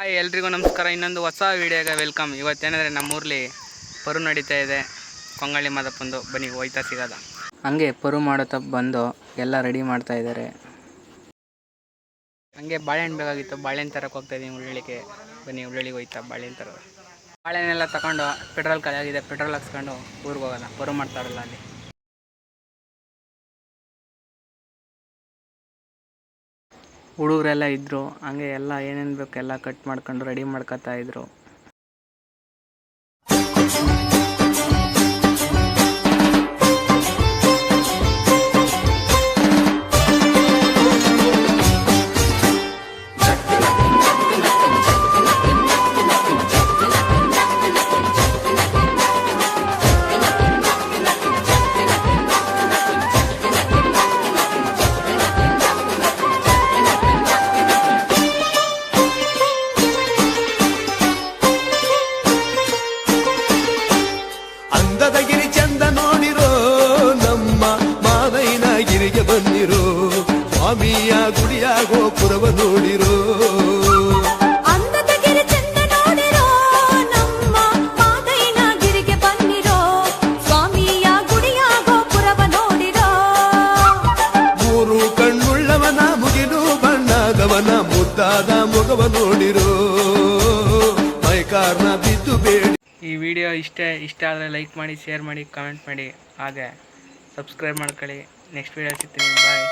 Hi, ಎಲ್ರಿಗೂ ನಮಸ್ಕಾರ. ಇನ್ನೊಂದು ಹೊಸ ವಿಡಿಯೋಗೆ ವೆಲ್ಕಮ್. ಇವತ್ತೇನಂದರೆ ನಮ್ಮೂರಲ್ಲಿ ಪರು ನಡೀತಾ ಇದೆ. ಕೊಂಗಳಿ ಮಾದಪ್ಪಂದು. ಬನ್ನಿ, ಹೋಯ್ತಾ ಸಿಗೋದ. ಹಂಗೆ ಪರು ಮಾಡುತ್ತಾ ಬಂದು ಎಲ್ಲ ರೆಡಿ ಮಾಡ್ತಾ ಇದ್ದಾರೆ. ಹಂಗೆ ಬಾಳೆಹಣ್ಣು ಬೇಕಾಗಿತ್ತು. ಬಾಳೆಹಣ್ಣು ತರಕ್ಕೆ ಹೋಗ್ತಾ ಇದ್ದೀನಿ ಉಳ್ಳಿಗೆ ಬನ್ನಿ ಉಳ್ಳಿಗೆ ಹೋಯ್ತಾ ಬಾಳೆಹಣ್ಣು ತರೋದು. ಬಾಳೆಹಣ್ಣೆಲ್ಲ ತಗೊಂಡು ಪೆಟ್ರೋಲ್ ಖಾಲಿ ಆಗಿದೆ. ಪೆಟ್ರೋಲ್ ಹಾಕ್ಸ್ಕೊಂಡು ಊರಿಗೆ ಹೋಗೋಣ. ಪರು ಮಾಡ್ತಾರಲ್ಲ ಅಲ್ಲಿ. ಹುಡುಗರೆಲ್ಲ ಇದ್ದರು ಹಂಗೆ ಎಲ್ಲ ಏನೇನು ಬೇಕು ಎಲ್ಲ ಕಟ್ ಮಾಡ್ಕೊಂಡು ರೆಡಿ ಮಾಡ್ಕೊತಾ ಇದ್ರು. ಗಿರಿ ಚಂದ ನೋಡಿರೋ ನಮ್ಮ ಮಾದೈನ ಗಿರಿಗೆ ಬಂದಿರೋ ಸ್ವಾಮಿಯ ಗುಡಿಯ ಗೋಪುರವ ನೋಡಿರೋ. ಅಂದದ ಗಿರಿ ಚಂದ ನೋಡಿರೋ ನಮ್ಮ ಮಾದೈನ ಗಿರಿಗೆ ಬಂದಿರೋ ಸ್ವಾಮಿಯ ಗುಡಿಯ ಗೋಪುರವ ನೋಡಿರೋ. ಮೂರು ಕಣ್ಣುಳ್ಳವನ ಮುಗಿಲು ಬಣ್ಣದವನ ಮುದ್ದಾದ ಮೊಗವ ನೋಡಿರೋ ಮೈಕಾರ್ನ ಬಿದ್ದು ಬೇಡಿ ಈ ವಿಡಿಯೋ ಇಷ್ಟ ಇಷ್ಟ ಆದರೆ ಲೈಕ್ ಮಾಡಿ ಶೇರ್ ಮಾಡಿ ಕಾಮೆಂಟ್ ಮಾಡಿ. ಹಾಗೆ ಸಬ್ಸ್ಕ್ರೈಬ್ ಮಾಡ್ಕೊಳ್ಳಿ. ನೆಕ್ಸ್ಟ್ ವಿಡಿಯೋ ಸಿಗ್ತೀನಿ. ಬಾಯ್